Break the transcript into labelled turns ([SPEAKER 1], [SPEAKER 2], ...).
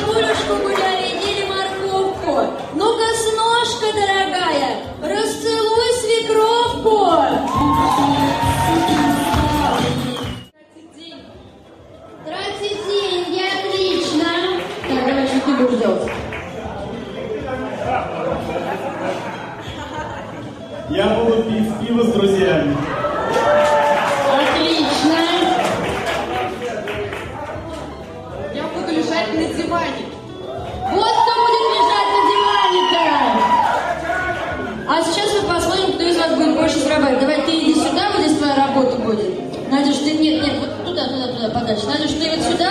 [SPEAKER 1] бабулюшку гуляли, едили морковку. Ну-ка, сножка дорогая, расцелуй свекровку. Тратить деньги, отлично. Так, давай, что ты будешь?
[SPEAKER 2] Я буду пить пиво с друзьями.
[SPEAKER 3] Лежать на диване.
[SPEAKER 1] Вот кто будет лежать на диване-то. А сейчас мы посмотрим, кто из вас будет больше зарабатывать. Давай, ты иди сюда, вот здесь твоя работа будет. Надюш, ты нет, нет, вот туда, туда, туда, подальше. Надюш, ты вот сюда